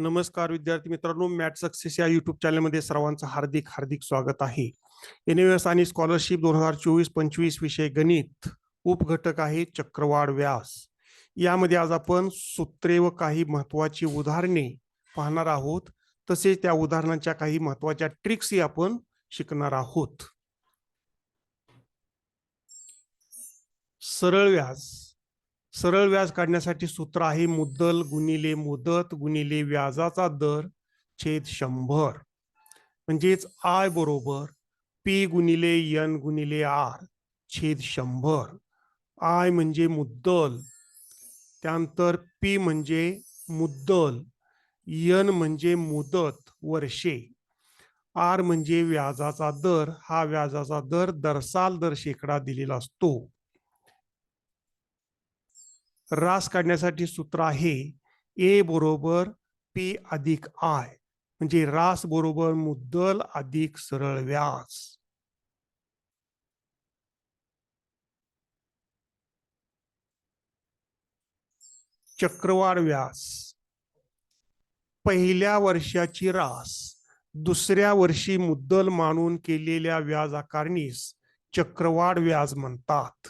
नमस्कार विद्यार्थी मित्रांनो मॅट सक्सेस या युट्यूब चॅनलमध्ये सर्वांचं हार्दिक हार्दिक स्वागत आहे. एनएस आणि स्कॉलरशिप दोन हजार चोवीस पंचवीस विषय गणित उपघटक आहे चक्रवाढ व्यास. यामध्ये आज आपण सूत्रे व काही महत्वाची उदाहरणे पाहणार आहोत. तसेच त्या उदाहरणांच्या काही महत्त्वाच्या ट्रिक्सही आपण शिकणार आहोत. सरळ व्यास. सरळ व्याज काढण्यासाठी सूत्र आहे मुद्दल गुणिले मुदत गुणिले व्याजाचा दर छेद शंभर. म्हणजेच आय बरोबर पी गुणिले यन गुणिले आर छेद शंभर. आय म्हणजे मुद्दल त्यानंतर पी म्हणजे मुद्दल यन म्हणजे मुदत वर्षे. आर म्हणजे व्याजाचा दर हा व्याजाचा दर दरसाल दर शेकडा दिलेला असतो. रास काढण्यासाठी सूत्र आहे ए बरोबर पी अधिक आय. म्हणजे रास बरोबर मुद्दल अधिक सरळ व्याज चक्रवाढ व्यास. पहिल्या वर्षाची रास दुसऱ्या वर्षी मुद्दल मानून केलेल्या व्याज आकारणीस चक्रवाढ व्याज म्हणतात.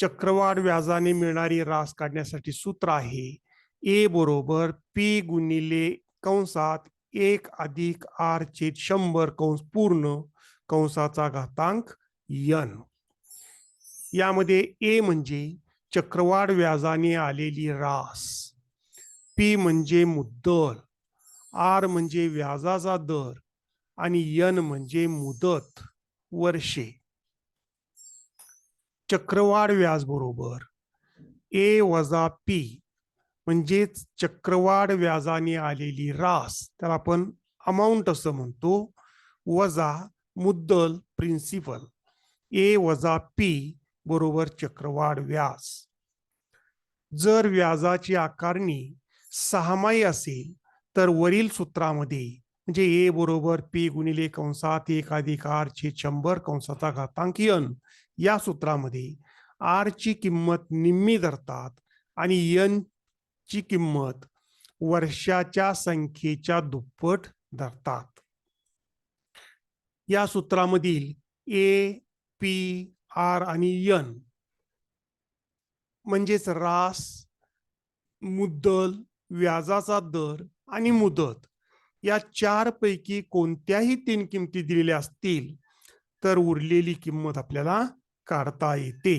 चक्रवाढ व्याजाने मिळणारी रास काढण्यासाठी सूत्र आहे ए बरोबर पी गुणिले कंसात एक अधिक आर छेद शंभर कंस पूर्ण कंसाचा घातांक यन. यामध्ये ए म्हणजे चक्रवाढ व्याजाने आलेली रास. पी म्हणजे मुद्दल. आर म्हणजे व्याजाचा दर. आणि यन म्हणजे मुदत. वर्षे. चक्रवाढ व्याज बरोबर. ए वजा पी म्हणजेच चक्रवाढ व्याजाने आलेली रास. त्याला आपण अमाऊंट असं म्हणतो. वजा मुद्दल प्रिन्सिपल ए वजा पी बरोबर चक्रवाढ व्याज जर व्याजाची आकारणी सहामाही असेल तर वरील सूत्रामध्ये म्हणजे ए बरोबर पी गुणिले कंसात एक अधिक आर शंभर कंसाचा घातांकियन या सूत्रामध्ये आर ची किंमत निम्मी धरतात आणि यन ची किंमत वर्षाच्या संख्येच्या दुप्पट धरतात. या सूत्रामधील ए पी आर आणि यन म्हणजेच रास मुद्दल व्याजाचा दर आणि मुदत या चार पैकी कोणत्याही तीन किमती दिलेल्या असतील तर उरलेली किंमत आपल्याला काढता येते.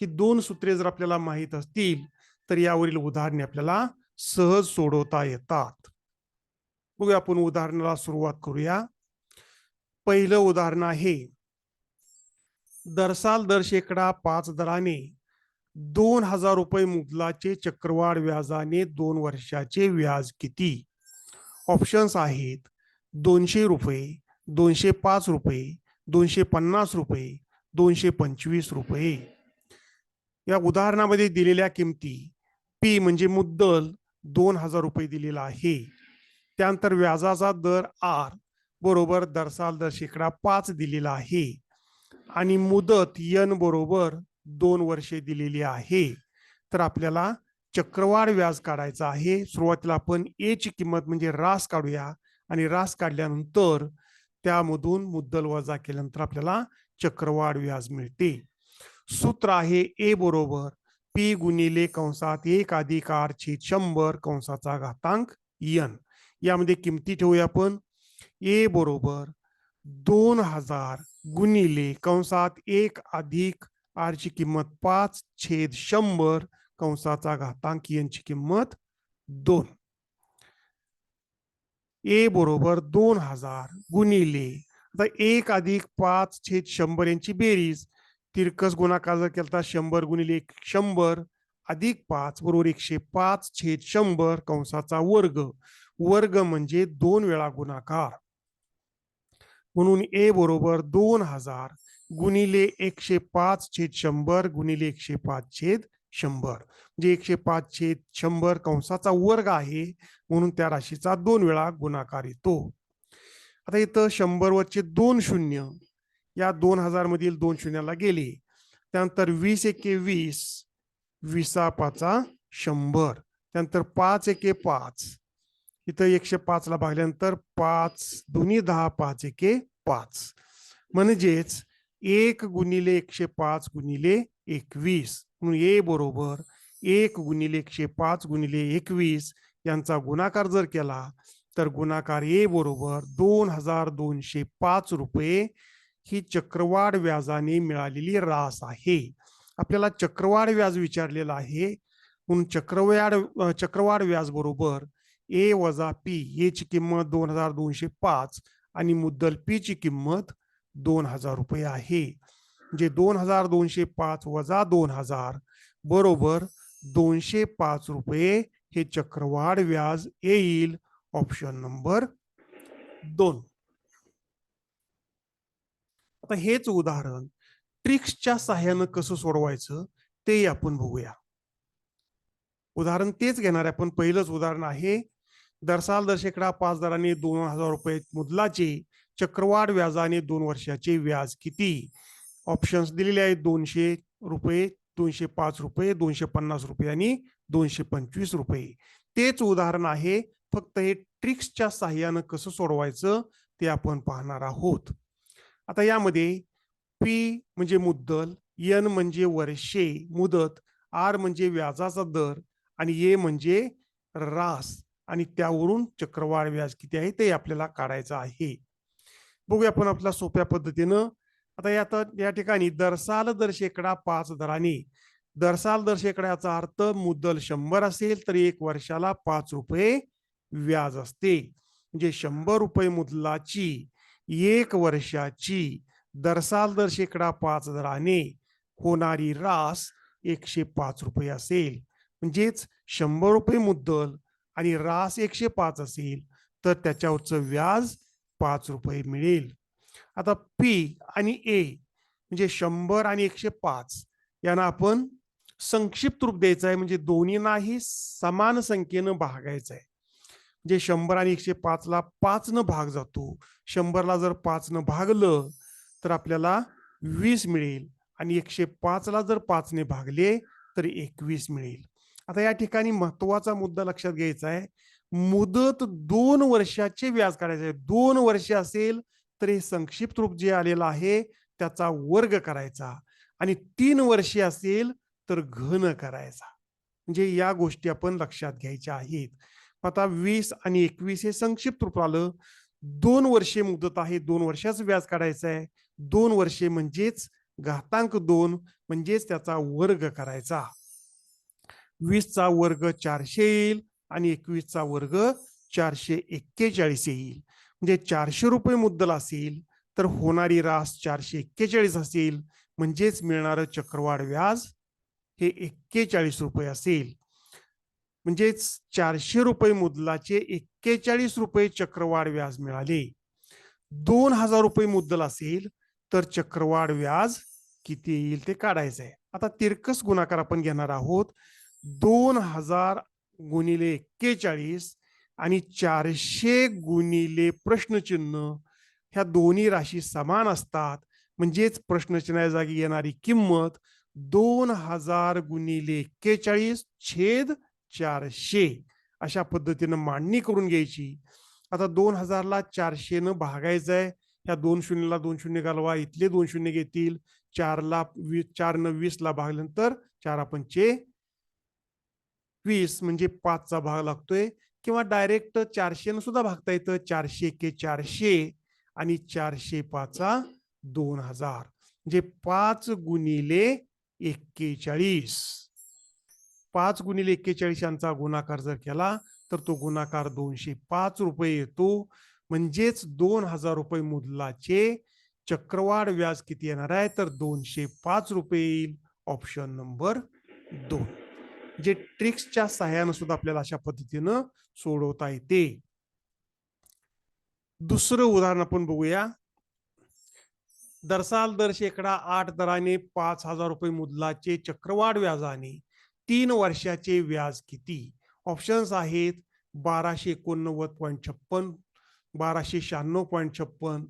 ही दोन सूत्रे जर आपल्याला माहीत असतील तर यावरील उदाहरणे आपल्याला सहज सोडवता येतात. बघूया आपण उदाहरणाला सुरुवात करूया. पहिलं उदाहरण आहे दरसाल दर शेकडा पाच दराने दोन हजार रुपये मुदलाचे चक्रवाढ व्याजाने दोन वर्षाचे व्याज किती? ऑप्शन्स आहेत दोनशे रुपये दोनशे पाच रुपये दोनशे पन्नास रुपये दोनशे पंचवीस रुपये. या उदाहरणामध्ये दिलेल्या किमती पी म्हणजे मुद्दल दोन हजार रुपये दिलेला आहे. त्यानंतर व्याजाचा दर आर बरोबर दरसाल दर शेकडा पाच दिलेला आहे. आणि मुदत यन बरोबर दोन वर्षे दिलेली आहे. तर आपल्याला चक्रवाढ व्याज काढायचा आहे. सुरुवातीला आपण ए ची किंमत म्हणजे रास काढूया. आणि रास काढल्यानंतर त्यामधून मुद्दल वजा केल्यानंतर आपल्याला चक्रवाढ व्याज मिळते. सूत्र आहे ए बरोबर पी गुणिले कंसात एक अधिक आर छेद शंभर कंसाचा घातांक यन. यामध्ये किमती ठेवूया आपण. ए बरोबर दोन हजार गुणिले कंसात एक अधिक आरची किंमत पाच छेद शंभर कंसाचा घातांक यांची किंमत दोन. ए बरोबर दोन हजार गुणिले आता एक अधिक पाच छेद शंभर यांची बेरीज. तिरकस गुणाकार जर केला तर शंभर गुणिले एक शंभर अधिक पाच बरोबर एकशे पाच छेद शंभर कंसाचा वर्ग. वर्ग म्हणजे दोन वेळा गुणाकार. म्हणून ए बरोबर दोन हजार गुणिले एकशे पाच छेद शंभर गुणिले एकशे पाच छेद शंभर. म्हणजे एकशे पाच छेद शंभर कंसाचा वर्ग आहे म्हणून त्या राशीचा दोन वेळा गुणाकार येतो. आता इथं शंभर वरचे दोन शून्य या दोन हजार मधील दोन शून्याला गेले. त्यानंतर वीस एके वीस विसा पाचा शंभर. त्यानंतर पाच एके पाच. इथं एकशे पाचला भागल्यानंतर पाच दोन्ही दहा पाच एके पाच. म्हणजेच एक गुणिले एकशे पाच गुणिले एकवीस. म्हणून ए बरोबर एक गुणिले एकशे पाच गुणिले एकवीस यांचा गुणाकार जर केला तर गुणाकार ए बरोबर दोन हजार दोनशे पाच रुपये ही चक्रवाढ व्याजाने मिळालेली रास आहे. आपल्याला चक्रवाढ व्याज विचारलेलं आहे. म्हणून चक्रवाढ चक्रवाढ व्याज बरोबर ए वजा पी ची किंमत दोन हजार दोनशे पाच आणि मुद्दल पी ची किंमत दोन हजार रुपये आहे. म्हणजे दोन हजार दोनशे पाच वजा दोन हजार बरोबर दोनशे पाच रुपये हे चक्रवाढ व्याज येईल. ऑप्शन नंबर दोन. आता हेच उदाहरण ट्रिक्सच्या सहाय्यानं कसं सोडवायचं ते आपण बघूया. उदाहरण तेच घेणार आहे पहिलंच उदाहरण आहे दरसाल दर शेकडा पाच दराने दोन हजार रुपये मुदलाचे चक्रवाढ व्याजाने दोन वर्षाचे व्याज किती? ऑप्शन्स दिलेले आहेत दोनशे रुपये दोनशे पाच रुपये दोनशे पन्नास रुपये आणि दोनशे पंचवीस रुपये. तेच उदाहरण आहे फक्त हे ट्रिक्सच्या साह्यानं कसं सोडवायचं ते आपण पाहणार आहोत. आता यामध्ये पी म्हणजे मुद्दल एन म्हणजे वर्षे मुदत आर म्हणजे व्याजाचा दर आणि ए म्हणजे रास आणि त्यावरून चक्रवाढ व्याज किती आहे ते आपल्याला काढायचं आहे. बघूया आपण आपल्या सोप्या पद्धतीनं. आता या या ठिकाणी दरसाल दर शेकडा पाच दराने. दरसाल दर शेकड्याचा अर्थ मुद्दल शंभर असेल तर एक वर्षाला पाच रुपये व्याज असते. म्हणजे शंभर रुपये मुदलाची एक वर्षाची दरसाल दर शेकडा पाच दराने होणारी रास एकशे पाच रुपये असेल. म्हणजेच शंभर रुपये मुद्दल आणि रास एकशे पाच असेल तर त्याच्यावरचं व्याज पाच रुपये मिळेल. आता पी आणि ए म्हणजे शंभर आणि एकशे पाच यांना आपण संक्षिप्त रूप द्यायचं आहे. म्हणजे दोन्हींनाही समान संख्येनं भागायचं आहे. जे शंभर आणि एकशे पाचला पाचनं भाग जातो शंभरला जर पाचनं भागलं तर आपल्याला वीस मिळेल. आणि एकशे पाचला जर पाचने भागले तर एकवीस मिळेल. आता या ठिकाणी महत्त्वाचा मुद्दा लक्षात घ्यायचा आहे. मुदत दोन वर्षाचे व्याज काढायचे. आहे दोन वर्ष असेल तर हे संक्षिप्त रूप जे आलेलं आहे त्याचा वर्ग करायचा. आणि तीन वर्षे असेल तर घन करायचा. म्हणजे या गोष्टी आपण लक्षात घ्यायच्या आहेत. आता वीस आणि एकवीस हे संक्षिप्त रूप आलं. दोन वर्षे मुदत आहे दोन वर्षाचं व्याज काढायचं आहे. दोन वर्षे म्हणजेच घातांक दोन म्हणजेच त्याचा वर्ग करायचा. वीसचा वर्ग चारशे येईल आणि एकवीसचा वर्ग चारशे एक्केचाळीस येईल. म्हणजे चारशे रुपये मुद्दल असेल तर होणारी रास चारशे एक्केचाळीस असेल. म्हणजेच मिळणारं चक्रवाढ व्याज हे एक्केचाळीस रुपये असेल. म्हणजेच चारशे रुपये मुदलाचे एक्केचाळीस रुपये चक्रवाढ व्याज मिळाले. दोन हजार रुपये मुद्दल असेल तर चक्रवाढ व्याज किती येईल ते काढायचं आहे आता तिरकस गुणाकार आपण घेणार आहोत. दोन हजार गुणिले एक्केचाळीस आणि चारशे गुणिले प्रश्नचिन्ह ह्या दोन्ही राशी समान असतात. म्हणजेच प्रश्नचिन्हा जागी येणारी किंमत दोन हजार गुणिले एक्केचाळीस छेद चारशे अशा पद्धतीनं मांडणी करून घ्यायची. आता दोन हजारला चारशे न भागायचं आहे ह्या दोन शून्यला दोन शून्य घालवा इथले दोन शून्य घेतील. चारला वीस चार न वीस ला भागल्यानंतर चार पंचे वीस म्हणजे पाचचा भाग लागतोय. किंवा डायरेक्ट चारशे न सुद्धा भागता येतं. चारशे के चारशे आणि चारशे पाचा दोन हजार. म्हणजे पाच गुणिले एक्केचाळीस. पाच गुणिले एक्केचाळीस यांचा गुणाकार जर केला तर तो गुणाकार दोनशे पाच रुपये येतो. म्हणजेच दोन हजार रुपये मुदलाचे चक्रवाढ व्याज किती येणार आहे? तर दोनशे पाच रुपये येईल. ऑप्शन नंबर दोन. जे ट्रिक्सच्या सहाय्यानं सुद्धा आपल्याला अशा पद्धतीनं सोडवता येते. दुसरं उदाहरण आपण बघूया. दरसाल दर शेकडा आठ दराने पाच हजार रुपये मुदलाचे चक्रवाढ व्याजाने तीन वर्षाचे व्याज किती? ऑप्शन्स आहेत बाराशे एकोणनव्वद पॉईंट छप्पन बाराशे शहाण्णव पॉईंट छप्पन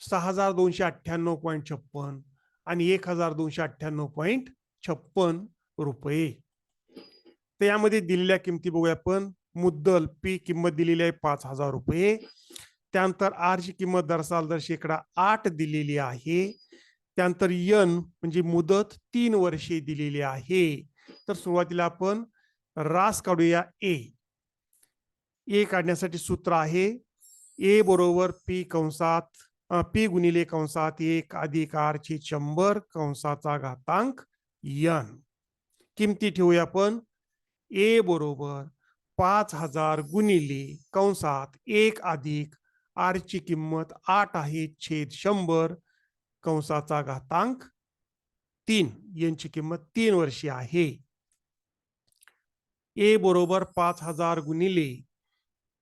सहा हजार दोनशे अठ्ठ्याण्णव पॉईंट छप्पन आणि एक हजार दोनशे अठ्ठ्याण्णव पॉईंट छप्पन रुपये. तर यामध्ये दिलेल्या किमती बघूया आपण. मुद्दल पी किंमत दिलेली आहे पाच हजार रुपये. त्यानंतर आरची किंमत दरसाल दर शेकडा आठ दिलेली आहे. त्यानंतर यन म्हणजे मुदत तीन वर्षे दिलेली आहे. तर सुरुवातीला आपण रास काढूया ए. ए काढण्यासाठी सूत्र आहे ए बरोबर पी कंसात पी गुणिले कंसात एक अधिक आर शंभर कंसाचा घातांक यन. किमती ठेवूया आपण? ए बरोबर पाच हजार गुणिले कंसात एक अधिक आरची किंमत आठ आहे छेद शंभर. कंसाचा घातांक तीन. यांची किंमत तीन वर्षी आहे. ए बरोबर पाच हजार गुणिले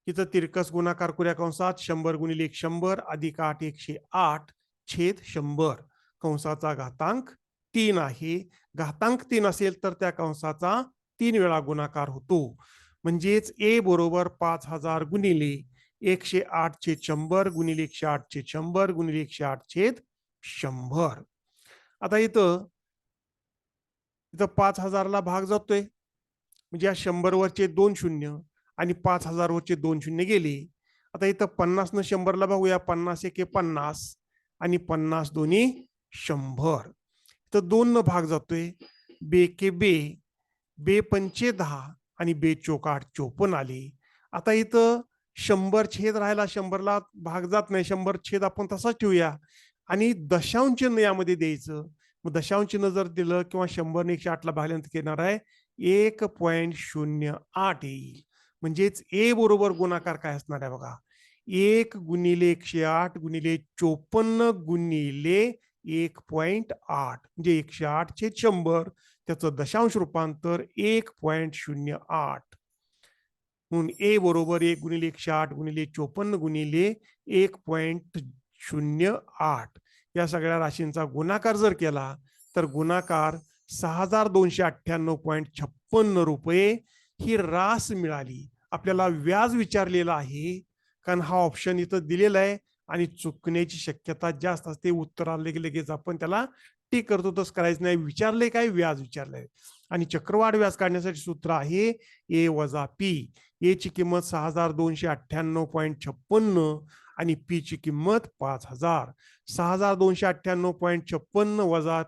तिथं तिरकस गुणाकार करूया कंसात शंभर गुणिले एक शंभर अधिक आठ एकशे आठ छेद शंभर. कंसाचा घातांक तीन आहे. घातांक तीन असेल तर त्या कंसाचा तीन वेळा गुणाकार होतो. म्हणजेच ए बरोबर पाच हजार गुणिले एकशे आठ छेद शंभर गुणिले एकशे आठ छेद शंभर गुणिले एकशे आठ छेद शंभर. आता इथं इथं पाच हजारला भाग जातोय. म्हणजे या शंभरवरचे दोन शून्य आणि पाच हजार वरचे दोन शून्य गेले. आता इथं पन्नासनं शंभरला बघूया पन्नास एके पन्नास आणि पन्नास दोन्ही शंभर. इथं दोन न भाग जातोय. बे के बे बे पंचे दहा आणि बे चोकाट चोपन चोपन्न आले. आता इथं शंभर छेद राहिला. शंभरला भाग जात नाही. शंभर छेद आपण तसाच ठेवूया. आणि दशांश चिन्ह यामध्ये द्यायचं. मग दशांश चिन्ह जर दिलं किंवा शंभर एकशे आठला भागल्यानंतर येणार आहे? एक पॉईंट शून्य आठ येईल. म्हणजेच ए बरोबर गुणाकार काय असणार आहे बघा? एक गुणिले एकशे आठ गुणिले चोपन्न गुणिले एक पॉइंट आठ. म्हणजे एकशे आठ छेद शंभर त्याचं दशांश रूपांतर एक पॉइंट शून्य आठ. म्हणून ए बरोबर एक गुणिले एकशे आठ गुणिले चोपन्न गुणिले एक पॉइंट शून्य आठ. या सगळ्या राशींचा गुणाकार जर केला तर गुणाकार सहा हजार दोनशे अठ्ठ्याण्णव पॉईंट छप्पन्न रुपये ही रास मिळाली. आपल्याला व्याज विचारलेलं आहे कारण हा ऑप्शन इथं दिलेला आहे आणि चुकण्याची शक्यता जास्त असते. उत्तर लगेच आपण त्याला टी करतो तसं करायचं नाही. विचारले काय? व्याज विचारलंय. आणि चक्रवाढ व्याज काढण्यासाठी सूत्र आहे ए वजा पी. ए ची किंमत सहा हजार दोनशे अठ्ठ्याण्णव पॉईंट छप्पन्न. आणि पी ची किंमत पाच हजार. सहा हजार दोनशे अठ्ठ्याण्णव पॉईंट छप्पन्न वजा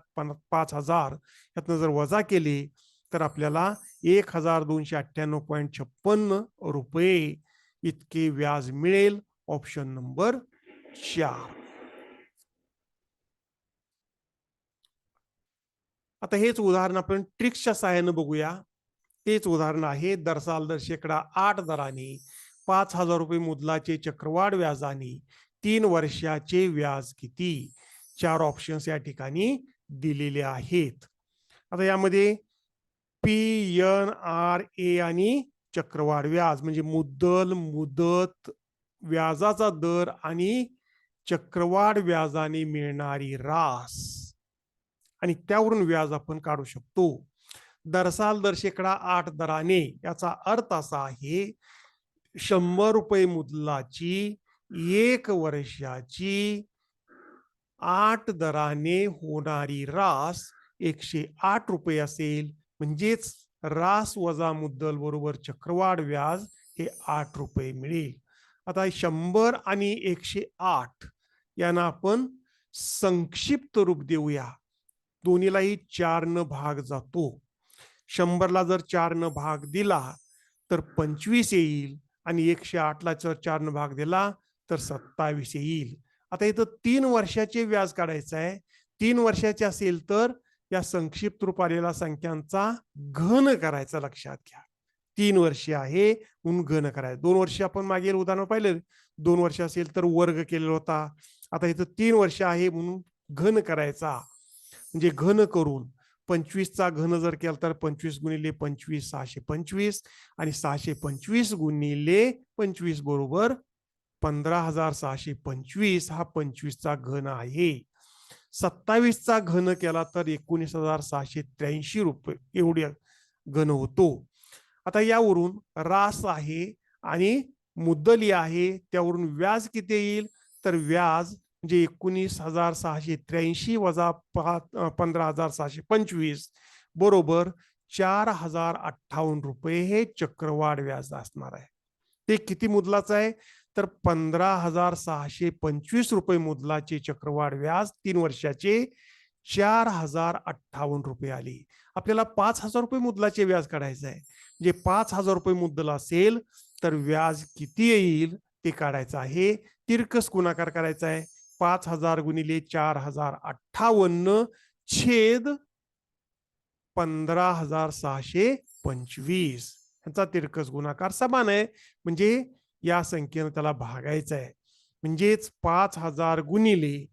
पाच हजार. यातनं जर वजा केले तर आपल्याला एक हजार दोनशे अठ्ठ्याण्णव पॉईंट छप्पन्न रुपये इतके व्याज मिळेल. ऑप्शन नंबर चार. आता हेच उदाहरण आपण ट्रिक्सच्या सहाय्यानं बघूया. तेच उदाहरण आहे दरसाल दर शेकडा आठ दराने. पाच हजार रुपये मुदलाचे चक्रवाढ व्याजाने तीन वर्षाचे व्याज किती? चार ऑप्शन्स या ठिकाणी दिलेले आहेत. आता यामध्ये पी एन आर ए आणि चक्रवाढ व्याज म्हणजे मुद्दल मुदत व्याजाचा दर आणि चक्रवाढ व्याजाने मिळणारी रास. आणि त्यावरून व्याज आपण काढू शकतो. दरसाल दर शेकडा आठ दराने याचा अर्थ असा आहे शंभर रुपये मुदलाची एक वर्षाची आठ दराने होणारी रास एकशे आठ रुपये असेल. म्हणजेच रास वजा मुद्दल बरोबर चक्रवाढ व्याज हे आठ रुपये मिळेल. आता शंभर आणि एकशे आठ यांना आपण संक्षिप्त रूप देऊया. दोन्हीलाही चारनं भाग जातो. शंभरला जर चारनं भाग दिला तर पंचवीस येईल. आणि एकशे आठला जर चार न भाग दिला तर सत्तावीस येईल. आता इथं तीन वर्षाचे व्याज काढायचं आहे. तीन वर्षाचे असेल तर या संक्षिप्त रूप संख्यांचा घन करायचा लक्षात घ्या. तीन वर्षे आहे म्हणून घन करायचं. दोन वर्ष आपण मागील उदाहरण पाहिलं. दोन वर्ष असेल तर वर्ग केलेला होता. आता इथं तीन वर्ष आहे म्हणून घन करायचा. म्हणजे घन करून पंचवीसचा घन जर केला तर पंचवीस गुणिले पंचवीस सहाशे पंचवीस आणि सहाशे पंचवीस गुणिले पंचवीस बरोबर पंधरा हजार सहाशे पंचवीस हा पंचवीसचा घन आहे. सत्तावीसचा घन केला तर एकोणीस हजार सहाशे त्र्याऐंशी रुपये एवढे घन होतो. आता यावरून रास आहे आणि मुद्दली आहे त्यावरून व्याज किती येईल? तर व्याज म्हणजे एकोणीस हजार सहाशे त्र्याऐंशी वजा पा पंधरा हजार सहाशे पंचवीस. बरोबर चार हजार अठ्ठावन्न रुपये हे चक्रवाढ व्याज असणार आहे. ते किती मुदलाचं आहे? तर पंधरा हजार सहाशे पंचवीस रुपये मुदलाचे चक्रवाढ व्याज तीन वर्षाचे चार हजार अठ्ठावन्न रुपये आली. आपल्याला पाच हजार रुपये मुदलाचे व्याज काढायचं आहे. जे पाच हजार रुपये मुद्दल असेल तर व्याज किती येईल ते काढायचं आहे. तिरकस गुणाकार करायचा आहे? पाच हजार गुणिले चार हजार अठ्ठावन्न छेद पंधरा हजार सहाशे पंचवीस. ह्याचा तिरकस गुणाकार समान आहे. म्हणजे या संख्येनं त्याला भागायचं आहे. म्हणजेच पाच हजार गुणिले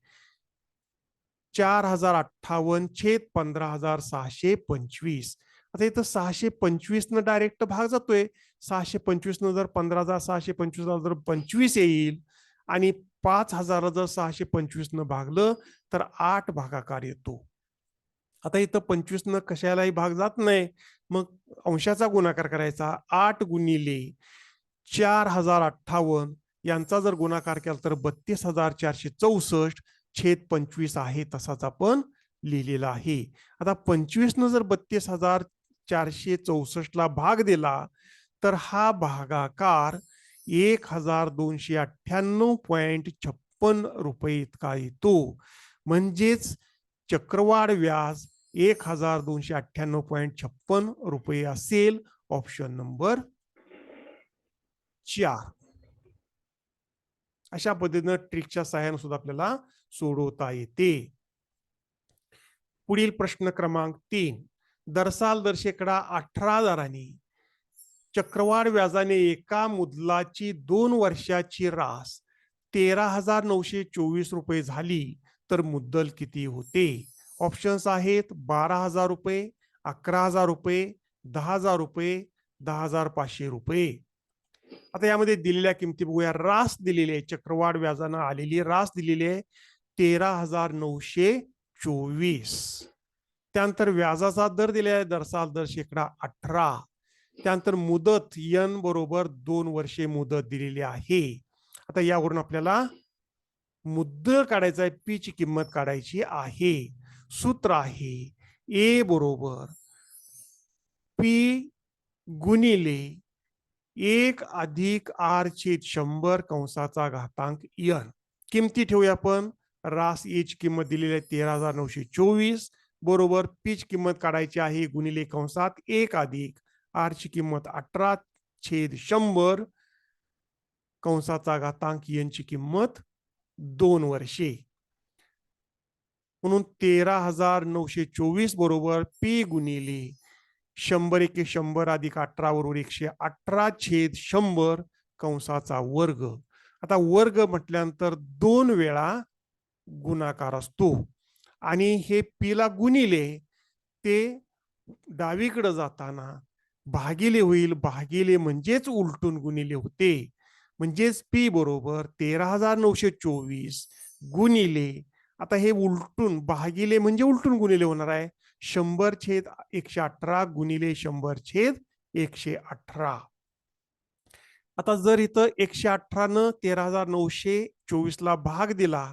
चार हजार अठ्ठावन्न छेद पंधरा हजार सहाशे पंचवीस. आता इथं सहाशे पंचवीस न डायरेक्ट भाग जातोय. सहाशे पंचवीस न जर पंधरा हजार सहाशे पंचवीस जर पंचवीस येईल. आणि पाच हजार जर सहाशे पंचवीस न भागलं तर आठ भागाकार येतो. आता इथं पंचवीस न कशालाही भाग जात नाही. मग अंशाचा गुणाकार करायचा आठ गुणिले चार हजार अठ्ठावन्न. यांचा जर गुणाकार केला तर बत्तीस हजार चारशे चौसष्ट छेद पंचवीस आहे तसाच आपण लिहिलेला आहे. आता पंचवीस न जर बत्तीस हजार चारशे चौसष्ट ला भाग दिला तर हा भागाकार एक हजार दोनशे अठ्ठ्याण्णव पॉईंट छप्पन रुपये इतका येतो. म्हणजेच चक्रवाढ व्याज एक हजार दोनशे अठ्ठ्याण्णव पॉईंट छप्पन रुपये असेल. ऑप्शन नंबर चार. अशा पद्धतीनं ट्रिकच्या सहाय्याने सुद्धा आपल्याला सोडवता येते. पुढील प्रश्न क्रमांक तीन. दरसाल दर शेकडा अठरा दराने चक्रवाढ व्याजाने एका मुदलाची दोन वर्षाची रास तेरा हजार नऊशे चोवीस रुपये झाली तर मुद्दल किती होते? ऑप्शन्स आहेत बारा हजार रुपये अकरा हजार रुपये दहा हजार रुपये दहा हजार पाचशे रुपये. आता यामध्ये दिलेल्या किमती बघूया. रास दिलेली आहे चक्रवाढ व्याजानं आलेली रास दिलेली आहे तेरा हजार नऊशे चोवीस. त्यानंतर व्याजाचा दर दिलेला आहे दरसाल दर शेकडा अठरा. त्यानंतर मुदत यन बरोबर दोन वर्षे मुदत दिलेली आहे. आता यावरून आपल्याला मुद्दल काढायचा आहे पी ची किंमत काढायची आहे. सूत्र आहे ए बरोबर पी गुणिले एक अधिक आर छेद शंभर कंसाचा घातांक यन. किमती ठेवूया आपण? रास ए ची किंमत दिलेली आहे तेरा हजार नऊशे चोवीस बरोबर पीच किंमत काढायची आहे गुणिले कंसात एक अधिक आर ची किंमत अठरा छेद शंभर कंसाचा घातांक यांची किंमत दोन वर्षे. म्हणून तेरा हजार नऊशे चोवीस बरोबर पी गुणिले शंभर एके शंभर अधिक अठरा बरोबर एकशे अठरा छेद शंभर कंसाचा वर्ग. आता वर्ग म्हटल्यानंतर दोन वेळा गुणाकार असतो. आणि हे पीला गुणिले ते डावीकडे जाताना भागिले होईल भागिले म्हणजेच उलटून गुणिले होते. म्हणजेच पी बरोबर तेरा हजार नऊशे चोवीस गुणिले आता हे उलटून भागिले म्हणजे उलटून गुणिले होणार आहे. शंभर छेद एकशे अठरा गुणिले शंभर छेद एकशे अठरा. आता जर इथं एकशे अठरा न तेरा हजार नऊशे चोवीस ला भाग दिला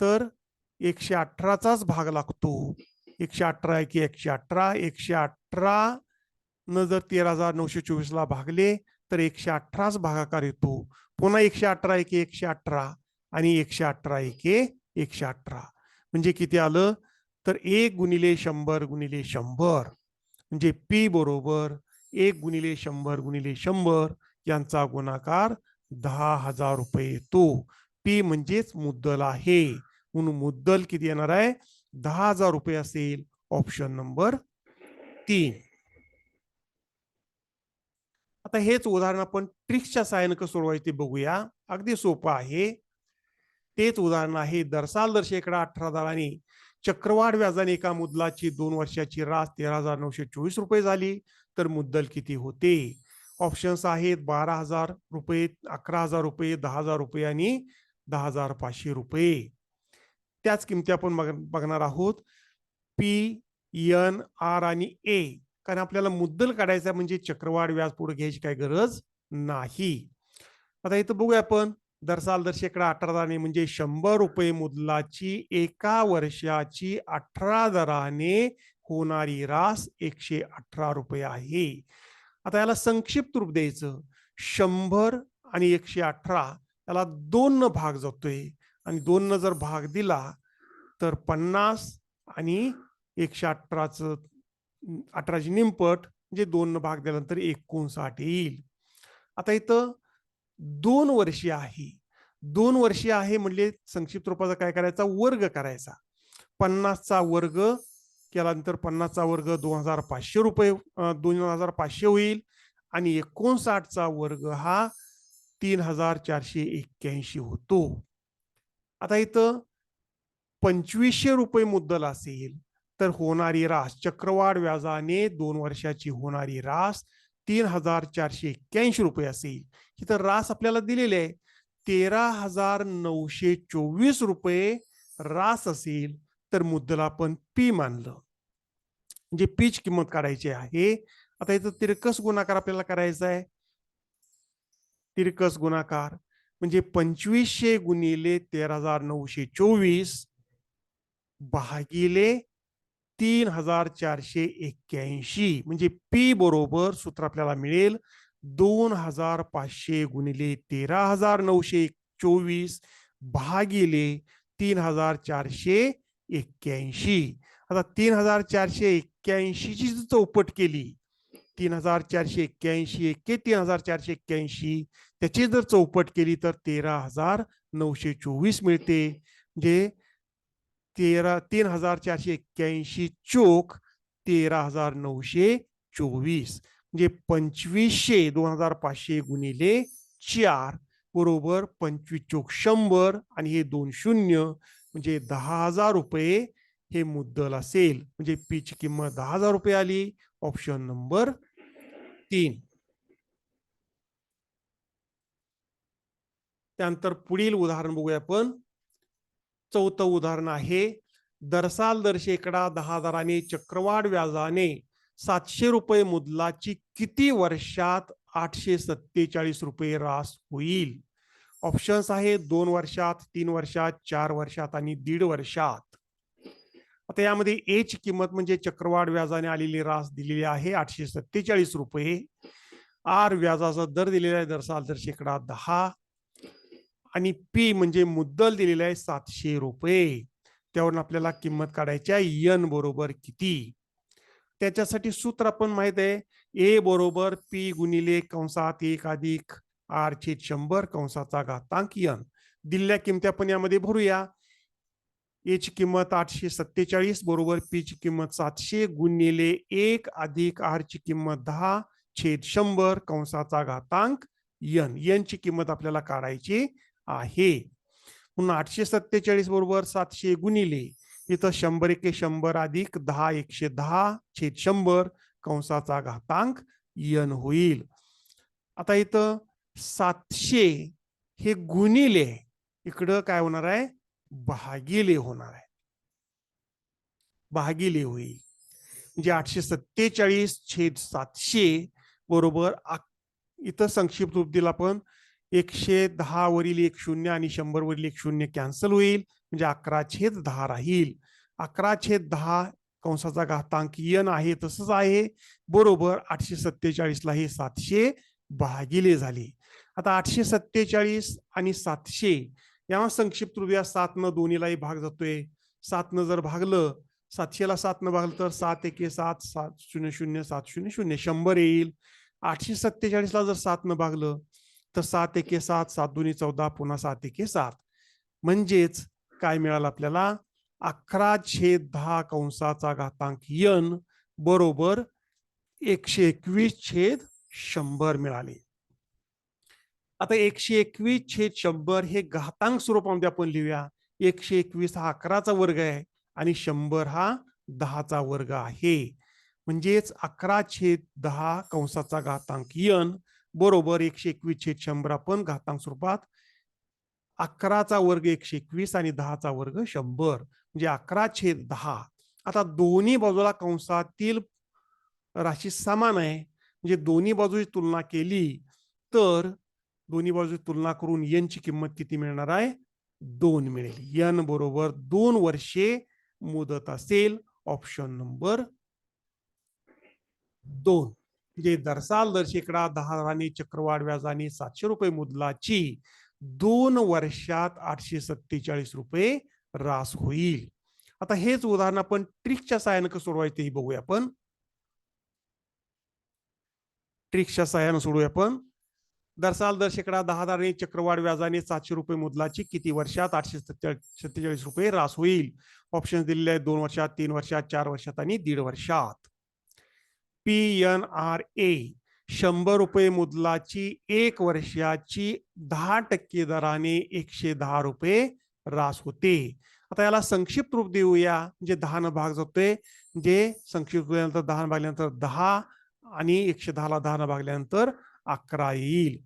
तर एकशे अठराचाच भाग लागतो. एकशे अठरा एक एकशे अठरा एकशे अठरा न जर तेरा हजार नऊशे चोवीस ला भागले तर एकशे अठराच भागाकार येतो. पुन्हा एकशे अठरा एके एकशे अठरा आणि एकशे अठरा एके एकशे अठरा. म्हणजे किती आलं? तर एक गुणिले शंभर गुणिले शंभर. म्हणजे पी बरोबर एक गुणिले शंभर गुणिले शंभर यांचा गुणाकार दहा हजार रुपये येतो. पी म्हणजेच मुद्दल आहे. म्हणून मुद्दल किती येणार आहे? दहा हजार रुपये असेल. ऑप्शन नंबर तीन. आता हेच उदाहरण आपण ट्रिक्सच्या सहाय्यानं कसं सोडवायचं ते बघूया. अगदी सोपं आहे. तेच उदाहरण आहे. दरसाल दर शेकडा अठरा दराने चक्रवाढ व्याजाने एका मुदलाची दोन वर्षाची रास तेरा हजार नऊशे चोवीस रुपये झाली तर मुद्दल किती होते? ऑप्शन्स आहेत बारा हजार रुपये अकरा हजार रुपये दहा हजार रुपये आणि दहा हजार पाचशे रुपये. त्याच किमती आपण बघणार आहोत. पी एन आर आणि ए. कारण आपल्याला मुद्दल काढायचा म्हणजे चक्रवाढ व्याज पुढे घ्यायची काही गरज नाही. आता इथं बघूया आपण दरसाल दर शेकडा अठरा दराने म्हणजे शंभर रुपये मुदलाची एका वर्षाची अठरा दराने होणारी रास एकशे अठरा रुपये आहे. आता याला संक्षिप्त रूप द्यायचं. शंभर आणि एकशे अठरा याला दोन भाग जातोय. आणि दोन जर भाग दिला तर पन्नास आणि एकशे अठराचं अठराची निमपट म्हणजे दोन भाग दिल्यानंतर एकोणसाठ येईल. आता इथं दोन वर्षीय आहे. दोन वर्षीय आहे म्हणजे संक्षिप्त रूपाचा काय करायचा? वर्ग करायचा. पन्नासचा वर्ग केल्यानंतर पन्नासचा वर्ग दोन हजार पाचशे रुपये दोन हजार पाचशे होईल. आणि एकोणसाठचा वर्ग हा तीन हजार चारशे एक्क्याऐंशी होतो. आता इथं पंचवीसशे रुपये मुद्दल असेल. तर होणारी रास चक्रवाढ व्याजाने दोन वर्षाची होणारी रास तीन हजार चारशे एक्क्याऐंशी रुपये असेल. तर रास आपल्याला दिलेले आहे. तेरा हजार नऊशे चोवीस रुपये रास असेल तर मुद्दल आपण पी मानलं. म्हणजे पीच किंमत काढायची आहे आता इथं तिरकस गुणाकार आपल्याला करायचा आहे. तिरकस गुणाकार म्हणजे पंचवीसशे गुणिले तेरा हजार नऊशे चोवीस भागिले तीन हजार चारशे एक्क्याऐंशी म्हणजे पी बरोबर सूत्र आपल्याला मिळेल. दोन हजार पाचशे गुणिले तेरा हजार नऊशे चोवीस भागिले तीन हजार चारशे एक्क्याऐंशी. आता तीन हजार चारशे एक्क्याऐंशीची जर चौपट केली तीन हजार चारशे एक्क्याऐंशी एक्के तीन हजार चारशे एक्क्याऐंशी त्याची जर चौपट केली तर तेरा हजार नऊशे चोवीस मिळते. म्हणजे तेरा तीन हजार चारशे एक्क्याऐंशी चोक तेरा हजार नऊशे चोवीस. म्हणजे पंचवीसशे दोन हजार पाचशे गुणिले चार बरोबर पंचवीस चोक शंभर आणि हे दोन शून्य म्हणजे दहा हजार रुपये हे मुद्दल असेल. म्हणजे पीची किंमत दहा हजार रुपये आली ऑप्शन नंबर तीन. त्यानंतर पुढील उदाहरण बघूया आपण. चौथं उदाहरण आहे. दरसाल दर शेकडा दहा दराने चक्रवाढ व्याजाने सातशे रुपये मुदलाची किती वर्षात आठशे सत्तेचाळीस रुपये रास होईल? ऑप्शन्स आहे दोन वर्षात तीन वर्षात चार वर्षात आणि दीड वर्षात. आता यामध्ये ए ची किंमत म्हणजे चक्रवाढ व्याजाने आलेली रास दिलेली आहे आठशे सत्तेचाळीस रुपये. आर व्याजाचा दर दिलेला आहे दरसाल दर शेकडा दहा. आणि पी म्हणजे मुद्दल दिलेला आहे सातशे रुपये. त्यावरून आपल्याला किंमत काढायची आहे यन बरोबर किती? त्याच्यासाठी सूत्र आपण माहीत आहे. ए बरोबर पी गुणिले कंसात एक अधिक आर छेद शंभर कंसाचा घातांक यन दिलेल्या किमती आपण यामध्ये भरूया. ए ची किंमत आठशे सत्तेचाळीस बरोबर पी ची किंमत सातशे गुणिले एक अधिक आर ची किंमत दहा छेद शंभर कंसाचा घातांक यन यन ची किंमत आपल्याला काढायची आहे. पुन्हा आठशे सत्तेचाळीस बरोबर सातशे गुणिले. इथं शंभर एके शंभर अधिक दहा एकशे दहा छेद शंभर कंसाचा घातांक यन होईल. आता इथं सातशे हे गुणिले इकडं काय होणार आहे? भागिले होणार आहे. भागिले होईल. म्हणजे आठशे सत्तेचाळीस छेद सातशे बरोबर इथं संक्षिप्त रूप दिला आपण. एकशे दहा वरील एक शून्य आणि शंभर वरील एक शून्य कॅन्सल होईल. म्हणजे अकरा छेद दहा राहील. अकरा छेद दहा कंसाचा घातांक यन आहे तसंच आहे. बरोबर आठशे सत्तेचाळीस ला हे सातशे भागिले झाले. आता आठशे सत्तेचाळीस आणि सातशे या संक्षिप्त रुपया सातनं सात न दोन्हीलाही भाग जातोय. सात न जर भागलं सातशेला सात न भागलं तर सात एके सात सात शून्य शून्य सात शून्य शून्य शंभर येईल. आठशे सत्तेचाळीस ला जर सात न भागलं तर सात एके सात सात दोन्ही चौदा पुन्हा सात एके सात. म्हणजेच काय मिळालं आपल्याला? अकरा छेद दहा कंसाचा घातांक यन बरोबर एकशे एकवीस छेद शंभर मिळाले. आता एकशे एकवीस छेद शंभर हे घातांक स्वरूपामध्ये आपण लिहूया. एकशे एकवीस हा अकराचा वर्ग आहे आणि शंभर हा दहाचा वर्ग आहे. म्हणजेच अकरा छेद दहा कंसाचा घातांक यन बरोबर एकशे एकवीस छेद शंभर आपण घातांक स्वरूपात अकराचा वर्ग एकशे एकवीस आणि दहाचा वर्ग शंभर. म्हणजे अकरा छेद दहा. आता दोन्ही बाजूला कंसातील राशी समान आहे. म्हणजे दोन्ही बाजूची तुलना केली तर दोन्ही बाजूची तुलना करून यनची किंमत किती मिळणार आहे? दोन मिळेल. यन बरोबर दोन वर्षे मुदत असेल. ऑप्शन नंबर दोन. जे दरसाल दर शेकडा दहा हजारांनी चक्रवाढ व्याजाने सातशे रुपये मुदलाची दोन वर्षात आठशे सत्तेचाळीस रुपये रास होईल. आता हेच उदाहरण आपण ट्रिकच्या सहाय्यानं कसं सोडवायचं ते बघूया आपण. ट्रिक्सच्या सहाय्यानं सोडूया आपण. दरसाल दर शेकडा दहा हजारांनी चक्रवाढ व्याजाने सातशे रुपये मुदलाची किती वर्षात आठशे सत्तेचाळीस रुपये रास होईल? ऑप्शन दिलेले आहेत दोन वर्षात तीन वर्षात चार वर्षात आणि दीड वर्षात. पी एन आर ए शंभर रुपये मुदलाची एक वर्षाची दहा टक्के दराने एकशे दहा रुपये रास होते. आता याला संक्षिप्त रूप देऊया जे दहा न भाग जातोय जे संक्षिप्त रूप दहा न भागल्यानंतर दहा आणि एकशे दहाला दहा न भागल्यानंतर अकरा येईल.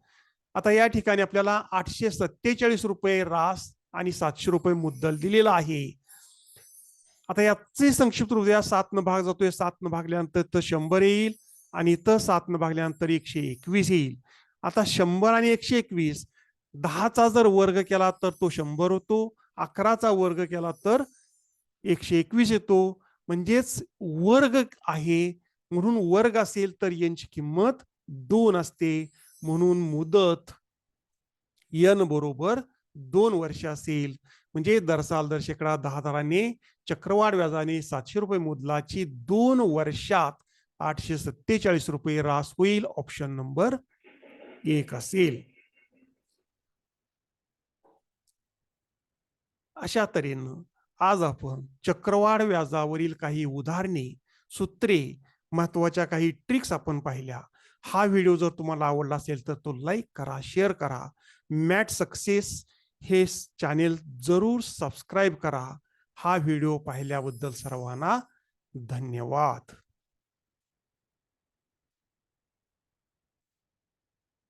आता या ठिकाणी आपल्याला आठशे सत्तेचाळीस रुपये रास आणि सातशे रुपये मुद्दल दिलेला आहे. आता याचे संक्षिप्त हृदया सात न भाग जातोय. सात न भागल्यानंतर तर शंभर येईल आणि इथं सात न भागल्यानंतर एकशे एकवीस येईल. आता शंभर आणि एकशे एकवीस दहाचा जर वर्ग केला तर तो शंभर होतो. अकराचा वर्ग केला तर एकशे एकवीस येतो. म्हणजेच वर्ग आहे. म्हणून वर्ग असेल तर यांची किंमत दोन असते. म्हणून मुदत यन बरोबर दोन वर्ष असेल. म्हणजे दरसाल दर शेकडा दहा दराने चक्रवाढ व्याजाने सातशे रुपये मुदलाची दोन वर्षात आठशे सत्तेचाळीस रुपये रास होईल. ऑप्शन नंबर एक असेल. अशा तऱ्हेनं आज आपण चक्रवाढ व्याजावरील काही उदाहरणे सूत्रे महत्त्वाच्या काही ट्रिक्स आपण पाहिल्या. हा व्हिडिओ जर तुम्हाला आवडला असेल तर तो लाईक करा शेअर करा. मॅट सक्सेस हे चॅनेल जरूर सबस्क्राईब करा. हा व्हिडिओ पाहिल्याबद्दल सर्वांना धन्यवाद.